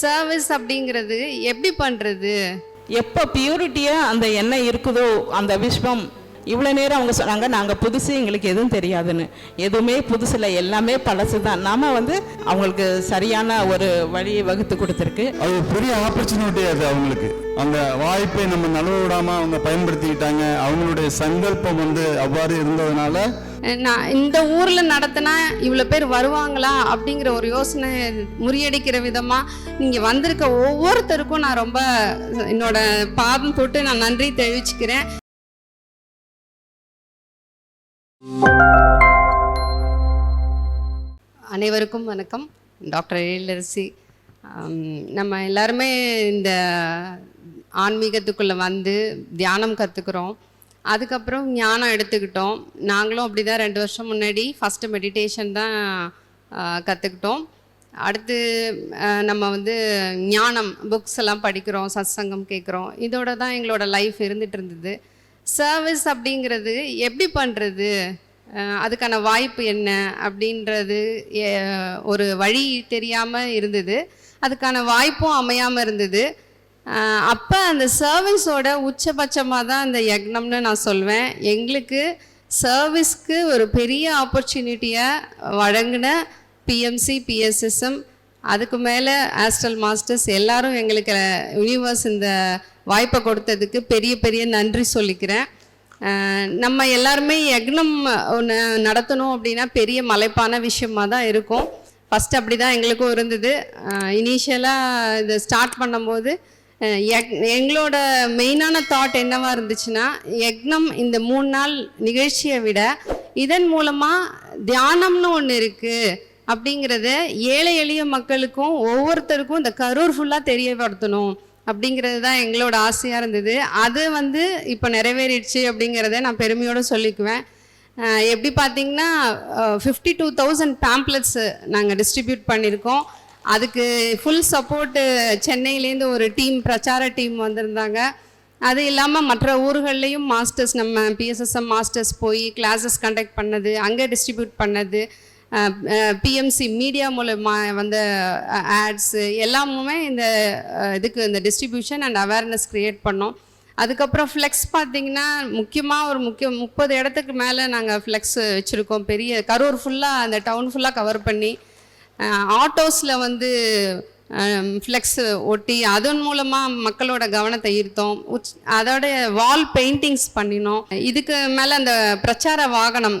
Service அப்படிங்கிறது எப்படி பண்ணுறது எப்போ பியூரிட்டியாக அந்த எண்ணெய் இருக்குதோ அந்த விஸ்வம் இவ்வளோ நேரம் அவங்க சொன்னாங்க நாங்கள் புதுசு எங்களுக்கு எதுவும் தெரியாதுன்னு. எதுவுமே புதுசில் எல்லாமே பழசு தான் நாம வந்து அவங்களுக்கு சரியான ஒரு வழியை வகுத்து கொடுத்துருக்கு. அது ஒரு பெரிய ஆப்பர்ச்சுனிட்டி அது அவங்களுக்கு. அந்த வாய்ப்பை நம்ம நழுவ விடாம அவங்க பயன்படுத்திக்கிட்டாங்க. அவங்களுடைய சங்கல்பம் வந்து அவ்வாறு இருந்ததுனால நான் இந்த ஊரில் நடத்தினா இவ்வளோ பேர் வருவாங்களா அப்படிங்கிற ஒரு யோசனை முறியடிக்கிற விதமாக நீங்கள் வந்திருக்க ஒவ்வொருத்தருக்கும் நான் ரொம்ப என்னோட பாதம் தொட்டு நான் நன்றி தெரிவிச்சுக்கிறேன். அனைவருக்கும் வணக்கம். டாக்டர் எழிலரசி. நம்ம எல்லாருமே இந்த ஆன்மீகத்துக்குள்ளே வந்து தியானம் கற்றுக்குறோம் அதுக்கப்புறம் ஞானம் எடுத்துக்கிட்டோம். நாங்களும் அப்படி தான் ரெண்டு வருஷம் முன்னாடி ஃபஸ்ட்டு மெடிடேஷன் தான் கற்றுக்கிட்டோம் அடுத்து நம்ம வந்து ஞானம் புக்ஸ் எல்லாம் படிக்கிறோம் சத்சங்கம் கேட்குறோம். இதோட தான் எங்களோட லைஃப் இருந்துட்டு இருந்தது. சர்வீஸ் அப்படிங்கிறது எப்படி பண்ணுறது அதுக்கான வாய்ப்பு என்ன? அப்படின்றது ஒரு வழி தெரியாமல் இருந்தது. அதுக்கான வாய்ப்பும் அமையாமல் இருந்தது. அப்போ அந்த சர்வீஸோட உச்சபட்சமாக தான் அந்த யக்னம்னு நான் சொல்வேன். எங்களுக்கு சர்வீஸ்க்கு ஒரு பெரிய ஆப்பர்ச்சுனிட்டியை வழங்கின பிஎம்சி பிஎஸ்எஸ்எம் அதுக்கு மேலே ஆஸ்ட்ரல் மாஸ்டர்ஸ் எல்லாரும் எங்களுக்கு யூனிவர்ஸ் இந்த வாய்ப்பை கொடுத்ததுக்கு பெரிய பெரிய நன்றி சொல்லிக்கிறேன். நம்ம எல்லாருமே யக்னம் ஒன்று நடத்தணும் அப்படின்னா பெரிய மலைப்பான விஷயமா தான் இருக்கும். ஃபஸ்ட் அப்படி தான் எங்களுக்கும் இருந்தது. இனிஷியலாக இதை ஸ்டார்ட் பண்ணும்போது எங்களோட மெயினான தாட் என்னவா இருந்துச்சுன்னா யக்னம் இந்த மூணு நாள் நிகழ்ச்சியை விட இதன் மூலமாக தியானம்னு ஒன்று இருக்குது அப்படிங்கிறத ஏழை எளிய மக்களுக்கும் ஒவ்வொருத்தருக்கும் இந்த கரூர் ஃபுல்லாக தெரியப்படுத்தணும் அப்படிங்கிறது தான் எங்களோட ஆசையாக இருந்தது. அது வந்து இப்போ நிறைவேறிடுச்சு அப்படிங்கிறத நான் பெருமையோடு சொல்லிக்குவேன். எப்படி பார்த்தீங்கன்னா ஃபிஃப்டி டூ தௌசண்ட் பேம்ப்ளெட்ஸு நாங்கள் டிஸ்ட்ரிபியூட் பண்ணியிருக்கோம் அதுக்கு ஃபுல் சப்போர்ட்டு சென்னையிலேருந்து ஒரு டீம் பிரச்சார டீம் வந்திருந்தாங்க. அது இல்லாமல் மற்ற ஊர்கள்லேயும் மாஸ்டர்ஸ் நம்ம பிஎஸ்எஸ்எம் மாஸ்டர்ஸ் போய் கிளாஸஸ் கண்டக்ட் பண்ணது அங்கே டிஸ்ட்ரிபியூட் பண்ணது பிஎம்சி மீடியா மூலமா வந்த ஆட்ஸு எல்லாமுமே இந்த இதுக்கு இந்த டிஸ்ட்ரிபியூஷன் அண்ட் அவேர்னஸ் க்ரியேட் பண்ணோம். அதுக்கப்புறம் ஃப்ளெக்ஸ் பார்த்தீங்கன்னா முக்கியமாக ஒரு முக்கிய முப்பது இடத்துக்கு மேலே நாங்கள் ஃப்ளெக்ஸ் வச்சுருக்கோம். பெரிய கரூர் ஃபுல்லாக அந்த டவுன் ஃபுல்லாக கவர் பண்ணி ஆட்டோஸில் வந்து ஃப்ளெக்ஸ் ஒட்டி அதன் மூலமாக மக்களோட கவனத்தை ஈர்த்தோம். உச் அதோட வால் பெயிண்டிங்ஸ் பண்ணினோம். இதுக்கு மேலே அந்த பிரச்சார வாகனம்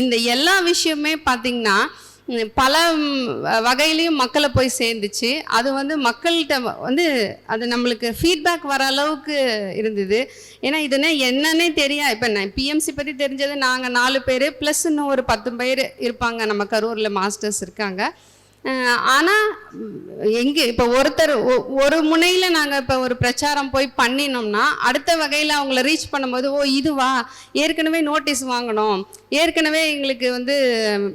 இந்த எல்லா விஷயமே பார்த்திங்கன்னா பல வகையிலையும் மக்களை போய் சேர்ந்துச்சு. அது வந்து மக்கள்கிட்ட வந்து அது நம்மளுக்கு ஃபீட்பேக் வர அளவுக்கு இருந்தது. ஏன்னா இதுனா என்னன்னே தெரியா இப்போ நான் பிஎம்சி பற்றி தெரிஞ்சது நாங்கள் நாலு பேர் ப்ளஸ் இன்னும் ஒரு பத்து பேர் இருப்பாங்க. நம்ம கரூரில் மாஸ்டர்ஸ் இருக்காங்க. ஆனால் எங்கே இப்போ ஒருத்தர் ஒ- ஒரு முனையில் நாங்கள் இப்போ ஒரு பிரச்சாரம் போய் பண்ணினோம்னா அடுத்த வகையில் அவங்கள ரீச் பண்ணும்போது ஓ இதுவா? ஏற்கனவே நோட்டீஸ் வாங்கினோம் ஏற்கனவே எங்களுக்கு வந்து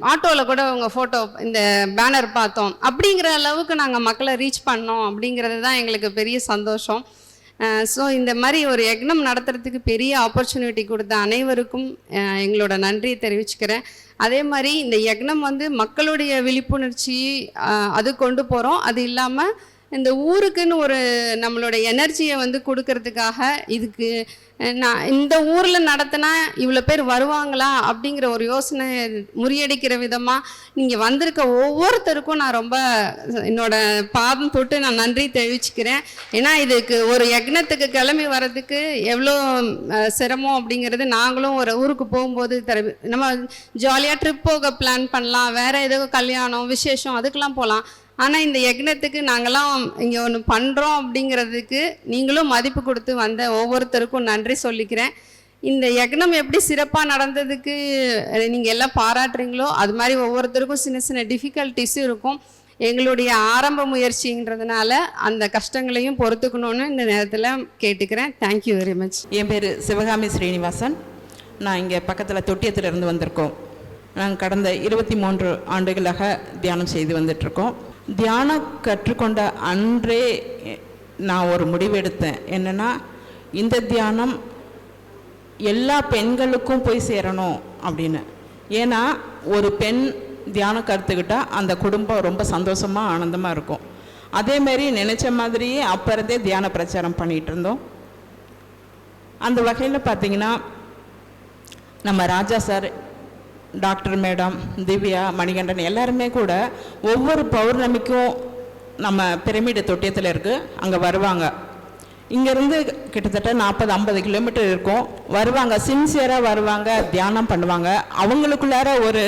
ஆட்டோவில் கூட அவங்க ஃபோட்டோ இந்த பேனர் பார்த்தோம். அப்படிங்கிற அளவுக்கு நாங்கள் மக்களை ரீச் பண்ணோம் அப்படிங்கிறது தான் எங்களுக்கு பெரிய சந்தோஷம். ஸோ இந்த மாதிரி ஒரு யக்னம் நடத்துறதுக்கு பெரிய ஆப்பர்ச்சுனிட்டி கொடுத்த அனைவருக்கும் எங்களோட நன்றியை தெரிவிச்சுக்கிறேன். அதே மாதிரி இந்த யக்னம் வந்து மக்களுடைய விழிப்புணர்ச்சி அது கொண்டு போகிறோம் அது இல்லாமல் இந்த ஊருக்குன்னு ஒரு நம்மளோட எனர்ஜியை வந்து கொடுக்கறதுக்காக இதுக்கு நான் இந்த ஊரில் நடத்தினா இவ்வளோ பேர் வருவாங்களா அப்படிங்கிற ஒரு யோசனை முறியடிக்கிற விதமாக நீங்கள் வந்திருக்க ஒவ்வொருத்தருக்கும் நான் ரொம்ப என்னோட பாதம் தொட்டு நான் நன்றி தெரிவிச்சுக்கிறேன். ஏன்னா இதுக்கு ஒரு யக்னத்துக்கு கிளம்பி வர்றதுக்கு எவ்வளோ சிரமம் அப்படிங்கிறது நாங்களும் ஒரு ஊருக்கு போகும்போது தர நம்ம ஜாலியாக ட்ரிப் போக பிளான் பண்ணலாம். வேறு ஏதோ கல்யாணம் விசேஷம் அதுக்கெல்லாம் போகலாம் ஆனால் இந்த யக்னத்துக்கு நாங்கள்லாம் இங்கே ஒன்று பண்ணுறோம் அப்படிங்கிறதுக்கு நீங்களும் மதிப்பு கொடுத்து வந்த ஒவ்வொருத்தருக்கும் நன்றி சொல்லிக்கிறேன். இந்த யக்னம் எப்படி சிறப்பாக நடந்ததுக்கு நீங்கள் எல்லாம் பாராட்டுறீங்களோ அது மாதிரி ஒவ்வொருத்தருக்கும் சின்ன சின்ன டிஃபிகல்ட்டிஸும் இருக்கும். எங்களுடைய ஆரம்ப முயற்சின்றதுனால அந்த கஷ்டங்களையும் பொறுத்துக்கணும்னு இந்த நேரத்தில் கேட்டுக்கிறேன். தேங்க்யூ வெரி மச் என் பேர் சிவகாமி ஸ்ரீனிவாசன். நான் இங்கே பக்கத்தில் தொட்டியத்திலிருந்து வந்திருக்கோம். நாங்கள் கடந்த இருபத்தி மூன்று ஆண்டுகளாக தியானம் செய்து வந்துட்ருக்கோம் தியானம் கற்றுக்கொண்ட அன்றே நான் ஒரு முடிவெடுத்தேன். என்னென்னா இந்த தியானம் எல்லா பெண்களுக்கும் போய் சேரணும் அப்படின்னு. ஏன்னா ஒரு பெண் தியானம் கற்றுக்கிட்டா அந்த குடும்பம் ரொம்ப சந்தோஷமாக ஆனந்தமாக இருக்கும். அதேமாரி நினச்ச மாதிரியே அப்போ இருந்தே தியான பிரச்சாரம் பண்ணிகிட்டு இருந்தோம். அந்த வகையில் பார்த்தீங்கன்னா நம்ம Raja sir doctor madam Divya Manikandan எல்லாருமே கூட ஒவ்வொரு பௌர்ணமிக்கும் நம்ம பிரமிடு தொட்டியத்தில் இருக்குது அங்கே வருவாங்க. இங்கேருந்து கிட்டத்தட்ட நாற்பது ஐம்பது கிலோமீட்டர் இருக்கும். வருவாங்க சின்சியராக வருவாங்க தியானம் பண்ணுவாங்க. அவங்களுக்குள்ளார ஒரு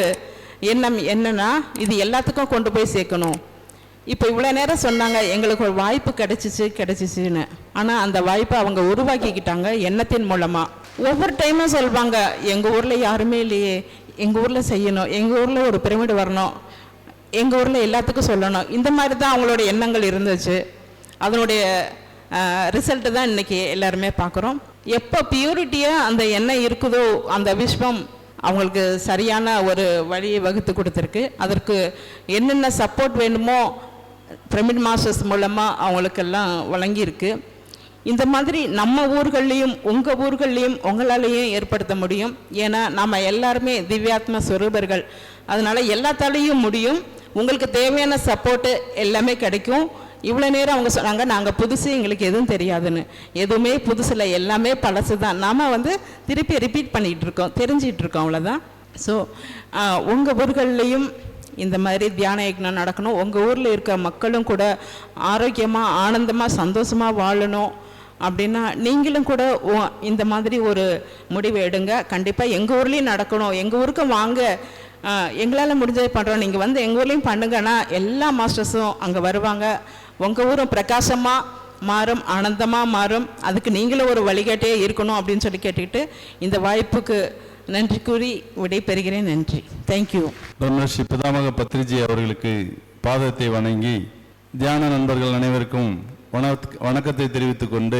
எண்ணம் என்னன்னா இது எல்லாத்துக்கும் கொண்டு போய் சேர்க்கணும். இப்போ இவ்வளோ நேரம் சொன்னாங்க எங்களுக்கு ஒரு வாய்ப்பு கிடைச்சிச்சு கிடைச்சிச்சுன்னு. ஆனால் அந்த வாய்ப்பை அவங்க உருவாக்கிக்கிட்டாங்க எண்ணத்தின் மூலமாக ஒவ்வொரு டைமும் சொல்வாங்க எங்கள் ஊரில் யாருமே இல்லையே எங்கள் ஊரில் செய்யணும் எங்கள் ஊரில் ஒரு பிரமிடு வரணும் எங்கள் ஊரில் எல்லாத்துக்கும் சொல்லணும். இந்த மாதிரி தான் அவங்களோட எண்ணங்கள் இருந்துச்சு. அதனுடைய ரிசல்ட்டு தான் இன்றைக்கி எல்லாருமே பார்க்குறோம் எப்போ பியூரிட்டியாக அந்த எண்ணம் இருக்குதோ அந்த விஸ்வம் அவங்களுக்கு சரியான ஒரு வழியை வகுத்து கொடுத்துருக்கு. அதற்கு என்னென்ன சப்போர்ட் வேணுமோ பிரமிட் மாஸ்டர்ஸ் மூலமாக அவங்களுக்கெல்லாம் வழங்கியிருக்கு. இந்த மாதிரி நம்ம ஊர்கள்லேயும் உங்கள் ஊர்கள்லேயும் உங்களாலேயும் ஏற்படுத்த முடியும். ஏன்னா நம்ம எல்லாருமே திவ்யாத்ம ஸ்வரூபர்கள் அதனால் எல்லாத்தாலேயும் முடியும். உங்களுக்கு தேவையான சப்போர்ட்டு எல்லாமே கிடைக்கும். இவ்வளோ நேரம் அவங்க சொன்னாங்க நாங்கள் புதுசு எங்களுக்கு எதுவும் தெரியாதுன்னு. எதுவுமே புதுசில் எல்லாமே பழசு தான் நாம் வந்து திருப்பி ரிப்பீட் பண்ணிகிட்டு இருக்கோம். தெரிஞ்சிகிட்டு இருக்கோம் அவ்வளோதான் ஸோ உங்கள் ஊர்கள்லேயும் இந்த மாதிரி தியான யக்னம் நடக்கணும். உங்கள் ஊரில் இருக்க மக்களும் கூட ஆரோக்கியமாக ஆனந்தமாக சந்தோஷமாக வாழணும். அப்படின்னா நீங்களும் கூட இந்த மாதிரி ஒரு முடிவு எடுங்க. கண்டிப்பாக எங்கள் ஊர்லேயும் நடக்கணும். எங்கள் ஊருக்கும் வாங்க. எங்களால் முடிஞ்சதை பண்ணுறோம் நீங்கள் வந்து எங்கள் ஊர்லேயும் பண்ணுங்கன்னா எல்லா மாஸ்டர்ஸும் அங்கே வருவாங்க. உங்கள் ஊரும் பிரகாசமாக மாறும் ஆனந்தமாக மாறும். அதுக்கு நீங்களும் ஒரு வழிகாட்டியே இருக்கணும் அப்படின்னு சொல்லி கேட்டுக்கிட்டு இந்த வாய்ப்புக்கு நன்றி கூறி விடைபெறுகிறேன். நன்றி. தேங்க்யூ பிரம்மர்ஷி பிதாமக பத்ரிஜி அவர்களுக்கு பாதத்தை வணங்கி தியான நண்பர்கள் அனைவருக்கும் வணக்கத்தை தெரிவித்துக் கொண்டு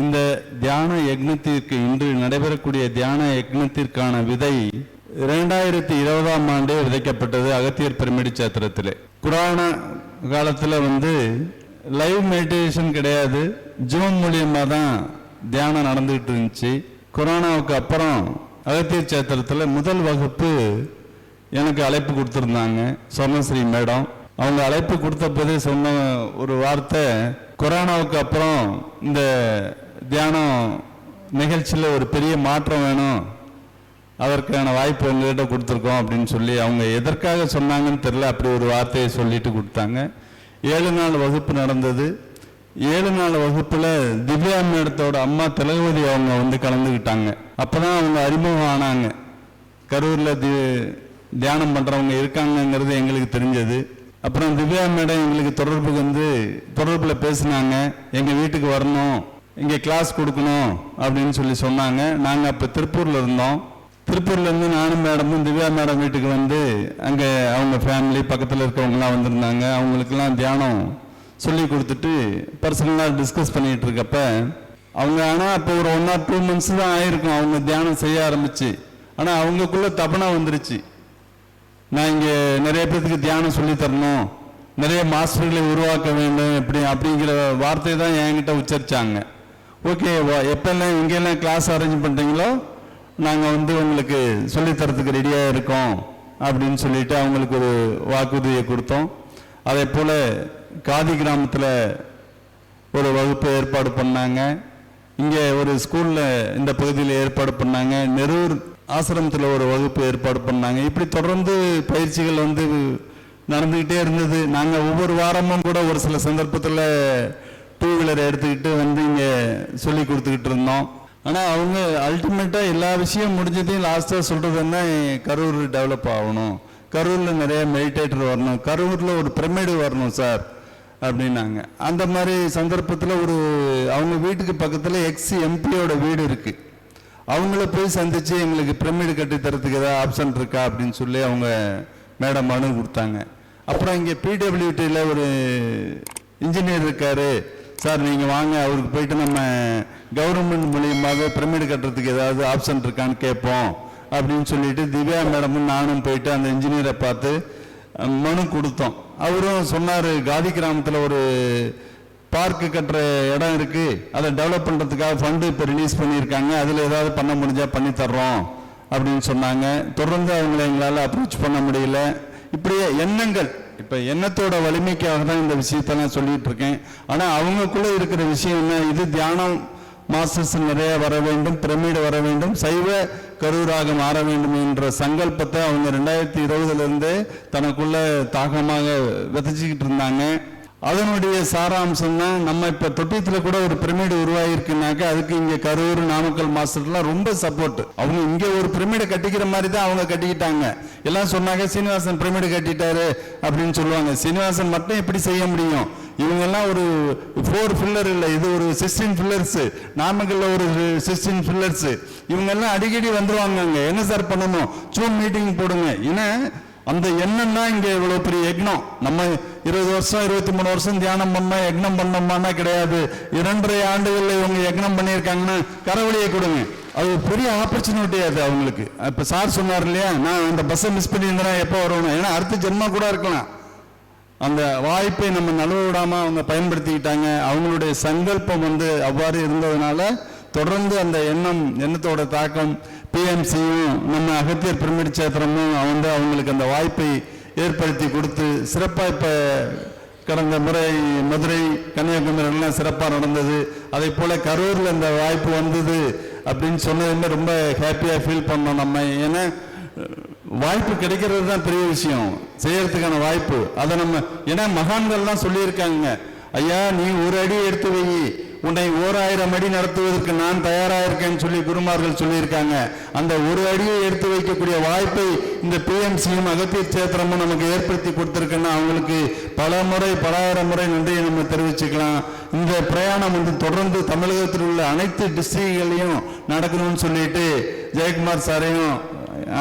இந்த தியான யக்னத்திற்கு இன்று நடைபெறக்கூடிய தியான யக்னத்திற்கான விதை இரண்டாயிரத்தி இருபதாம் ஆண்டே விதைக்கப்பட்டது அகத்தியர் பிரமிடு சேத்திரத்திலே. குரான காலத்தில் வந்து லைவ் மெடிடேஷன் கிடையாது. ஜூம் மூலியமாக தான் தியானம் நடந்துகிட்டு இருந்துச்சு. கொரோனாவுக்கு அப்புறம் அகத்தியர் சேத்திரத்தில் முதல் வகுப்பு எனக்கு அழைப்பு கொடுத்துருந்தாங்க. சொர்ணஸ்ரீ மேடம். அவங்க அழைப்பு கொடுத்த போதே சொன்ன ஒரு வார்த்தை கொரோனாவுக்கு அப்புறம் இந்த தியானம் நிகழ்ச்சியில் ஒரு பெரிய மாற்றம் வேணும். அதற்கான வாய்ப்பு உங்ககிட்ட கொடுத்துருக்கோம் அப்படின்னு சொல்லி அவங்க எதற்காக சொன்னாங்கன்னு தெரில அப்படி ஒரு வார்த்தையை சொல்லிட்டு கொடுத்தாங்க. ஏழு நாள் வகுப்பு நடந்தது. ஏழு நாள் வகுப்பில் திவ்யா மேடத்தோட அம்மா திலகவதி அவங்க வந்து கலந்துக்கிட்டாங்க. அப்போ தான் அவங்க அறிமுகம் ஆனாங்க. கரூரில் தி தியானம் பண்ணுறவங்க இருக்காங்கங்கிறது எங்களுக்கு தெரிஞ்சது. அப்புறம் திவ்யா மேடம் எங்களுக்கு தொடர்புக்கு வந்து தொடர்பில் பேசினாங்க. எங்கள் வீட்டுக்கு வரணும். இங்கே கிளாஸ் கொடுக்கணும் அப்படின்னு சொல்லி சொன்னாங்க. நாங்கள் அப்போ திருப்பூரில் இருந்தோம். திருப்பூர்லேருந்து நானும் மேடமும் திவ்யா மேடம் வீட்டுக்கு வந்து அங்கே அவங்க ஃபேமிலி பக்கத்தில் இருக்கிறவங்களாம் வந்திருந்தாங்க. அவங்களுக்கெல்லாம் தியானம் சொல்லி கொடுத்துட்டு பர்சனலாக டிஸ்கஸ் பண்ணிகிட்டு இருக்கப்ப அவங்க ஆனால் அப்போ ஒரு ஒன் ஆர் டூ மந்த்ஸ் தான் ஆயிருக்கும். அவங்க தியானம் செய்ய ஆரம்பிச்சு. ஆனால் அவங்களுக்குள்ள தபனா வந்துருச்சு. நான் இங்கே நிறைய பேர்த்துக்கு தியானம் சொல்லித்தரணும் நிறைய மாஸ்டர்களை உருவாக்க வேண்டும் இப்படி அப்படிங்கிற வார்த்தை தான் என்கிட்ட உச்சரிச்சாங்க. ஓகே எப்பெல்லாம் இங்கெல்லாம் கிளாஸ் அரேஞ்ச் பண்ணுறீங்களோ நாங்கள் வந்து உங்களுக்கு சொல்லித்தரத்துக்கு ரெடியாக இருக்கோம் அப்படின்னு சொல்லிட்டு அவங்களுக்கு ஒரு வாக்குறுதியை கொடுத்தோம். அதே போல் காதி கிராமத்தில் ஒரு வகுப்பு ஏற்பாடு பண்ணாங்க. இங்கே ஒரு ஸ்கூலில் இந்த பகுதியில் ஏற்பாடு பண்ணாங்க. நெரூர் ஆசிரமத்தில் ஒரு வகுப்பு ஏற்பாடு பண்ணாங்க. இப்படி தொடர்ந்து பயிற்சிகள் வந்து நடந்துக்கிட்டே இருந்தது. நாங்கள் ஒவ்வொரு வாரமும் கூட ஒரு சில சந்தர்ப்பத்தில் டூ வீலரை எடுத்துக்கிட்டு வந்து இங்கே சொல்லி கொடுத்துக்கிட்டு இருந்தோம். ஆனால் அவங்க அல்டிமேட்டாக எல்லா விஷயம் முடிஞ்சதையும் லாஸ்ட்டாக சொல்கிறது என்ன கரூர் டெவலப் ஆகணும். கரூரில் நிறைய மெடிடேட்டர் வரணும். கரூரில் ஒரு பிரமிடு வரணும் சார் அப்படின்னாங்க. அந்த மாதிரி சந்தர்ப்பத்தில் ஒரு அவங்க வீட்டுக்கு பக்கத்தில் எக்ஸ் எம்பியோட வீடு இருக்குது அவங்கள போய் சந்திச்சு எங்களுக்கு பிரமிடு கட்டி தரத்துக்கு ஏதாவது ஆப்ஷன் இருக்கா அப்படின்னு சொல்லி அவங்க மேடம் மனு கொடுத்தாங்க. அப்புறம் இங்கே பிடபிள்யூடியில் ஒரு இன்ஜினியர் இருக்கார். சார் நீங்கள் வாங்க அவருக்கு போயிட்டு நம்ம கவர்மெண்ட் மூலியமாக பிரமிடு கட்டுறதுக்கு ஏதாவது ஆப்ஷன் இருக்கான்னு கேட்போம் அப்படின்னு சொல்லிட்டு திவ்யா மேடமும் நானும் போயிட்டு அந்த இன்ஜினியரை பார்த்து மனு கொடுத்தோம். அவரும் சொன்னார் காதி கிராமத்தில் ஒரு பார்க்கு கட்டுற இடம் இருக்கு. அதை டெவலப் பண்ணுறதுக்காக ஃபண்டு இப்போ ரிலீஸ் பண்ணியிருக்காங்க. அதில் ஏதாவது பண்ண முடிஞ்சா பண்ணி தர்றோம் அப்படின்னு சொன்னாங்க. தொடர்ந்து அவங்கள எங்களால் அப்ரோச் பண்ண முடியல. இப்படியே எண்ணங்கள் இப்போ எண்ணத்தோட வலிமைக்காக தான் இந்த விஷயத்தெல்லாம் சொல்லிட்டு இருக்கேன். ஆனால் அவங்களுக்குள்ள இருக்கிற விஷயம் என்ன? இது தியானம் மாஸ்டர்ஸ் நிறைய வர வேண்டும் பிரமிடு வர வேண்டும் சைவ கரூராக மாற வேண்டும் என்ற சங்கல்பத்தை அவங்க ரெண்டாயிரத்தி இருபதுல இருந்தே தனக்குள்ள தாகமாக விதைச்சிக்கிட்டு இருந்தாங்க. அதனுடைய சாராம்சம் தான் நம்ம இப்ப தொட்டியத்துல கூட ஒரு பிரமிடு உருவாகிருக்குனாக்க அதுக்கு இங்க கரூர் நாமக்கல் மாஸ்டர்லாம் ரொம்ப சப்போர்ட் அவங்க இங்க ஒரு பிரமிடை கட்டிக்கிற மாதிரி தான் அவங்க கட்டிக்கிட்டாங்க. எல்லாம் சொன்னாங்க சீனிவாசன் பிரமிடு கட்டிட்டாரு அப்படின்னு சொல்லுவாங்க. சீனிவாசன் மட்டும் எப்படி செய்ய முடியும்? இவங்க எல்லாம் ஒரு ஃபோர் ஃபில்லர் இல்லை இது ஒரு சிக்ஸ்டீன் ஃபில்லர்ஸ் நாமக்கல்ல ஒரு சிக்ஸ்டீன் ஃபில்லர்ஸ் இவங்க எல்லாம் அடிக்கடி வந்துருவாங்க என்ன சார் பண்ணணும்? ஜூம் மீட்டிங் போடுங்க. ஏன்னா அந்த எண்ணம் தான் இங்க இவ்வளவு பெரிய யக்னம். நம்ம இருபது வருஷம் இருபத்தி மூணு வருஷம் தியானம் பண்ணோம் யக்னம் பண்ணோமானா கிடையாது. இரண்டரை ஆண்டுகள்ல இவங்க யக்னம் பண்ணியிருக்காங்கன்னா கரவழியை கொடுங்க. அது பெரிய ஆப்பர்ச்சுனிட்டி அது அவங்களுக்கு. இப்ப சார் சொன்னார் இல்லையா நான் அந்த பஸ்ஸை மிஸ் பண்ணியிருந்தேன் எப்போ வரணும் ஏன்னா அடுத்த ஜென்மா கூட இருக்கலாம். அந்த வாய்ப்பை நம்ம நழுவ விடாம அவங்க பயன்படுத்திக்கிட்டாங்க. அவங்களுடைய சங்கல்பம் வந்து அவ்வாறு இருந்ததுனால தொடர்ந்து அந்த எண்ணம் எண்ணத்தோட தாக்கம் பிஎம்சியும் நம்ம அகத்தியர் பிரமிட் சேத்திரமும் வந்து அவங்களுக்கு அந்த வாய்ப்பை ஏற்படுத்தி கொடுத்து சிறப்பாக இப்போ கடந்த முறை மதுரை கன்னியாகுமரி எல்லாம் சிறப்பாக நடந்தது. அதே போல் கரூரில் இந்த வாய்ப்பு வந்தது அப்படின்னு சொன்னதுமே ரொம்ப ஹாப்பியாக ஃபீல் பண்ணோம் நம்ம. ஏன்னா வாய்ப்பு கிடைக்கிறது தான் பெரிய விஷயம். செய்யறதுக்கான வாய்ப்பு. அதை நம்ம ஏன்னா மகான்கள்லாம் சொல்லியிருக்காங்க. ஐயா நீ ஒரு அடி எடுத்து வை உன்னை ஓராயிரம் அடி நடத்துவதற்கு நான் தயாராக இருக்கேன்னு சொல்லி குருமார்கள் சொல்லியிருக்காங்க. அந்த ஒரு அடியை எடுத்து வைக்கக்கூடிய வாய்ப்பை இந்த பிஎம்சியும் அகத்திய சேத்திரமும் நமக்கு ஏற்படுத்தி கொடுத்துருக்குன்னா அவங்களுக்கு பல முறை பலாயிரம் முறை நன்றியை நம்ம தெரிவிச்சுக்கலாம். இந்த பிரயாணம் வந்து தொடர்ந்து தமிழகத்தில் உள்ள அனைத்து டிஸ்ட்ரிக்ட்களையும் நடக்கணும்னு சொல்லிட்டு ஜெயக்குமார் சாரையும்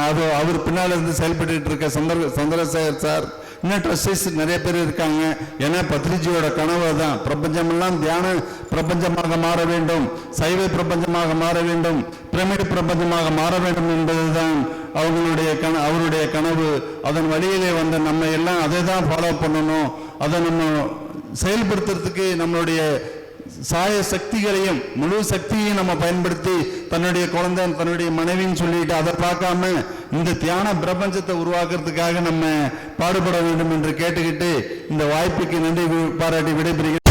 அது அவர் பின்னால் இருந்து செயல்பட்டு இருக்க சந்திர சந்திரசேகர் சார் இன்னும் ட்ரஸ்டிஸ் நிறைய பேர் இருக்காங்க. ஏன்னா பத்ரிஜியோட கனவு தான் பிரபஞ்சமெல்லாம் தியான பிரபஞ்சமாக மாற வேண்டும். சைவ பிரபஞ்சமாக மாற வேண்டும். பிரமிடு பிரபஞ்சமாக மாற வேண்டும் என்பதுதான் அவங்களுடைய கன அவருடைய கனவு. அதன் வழியிலே வந்த நம்ம எல்லாம் அதை தான் ஃபாலோ பண்ணணும். அதை நம்ம செயல்படுத்துறதுக்கு நம்மளுடைய சாய சக்திகளையும் முழு சக்தியையும் நம்ம பயன்படுத்தி தன்னுடைய குழந்தை தன்னுடைய மனைவின்னு சொல்லிட்டு அதை பார்க்காம இந்த தியான பிரபஞ்சத்தை உருவாக்குறதுக்காக நம்ம பாடுபட வேண்டும் என்று கேட்டுக்கிட்டு இந்த வாய்ப்புக்கு நன்றி பாராட்டி விடைபெறுகிறேன்.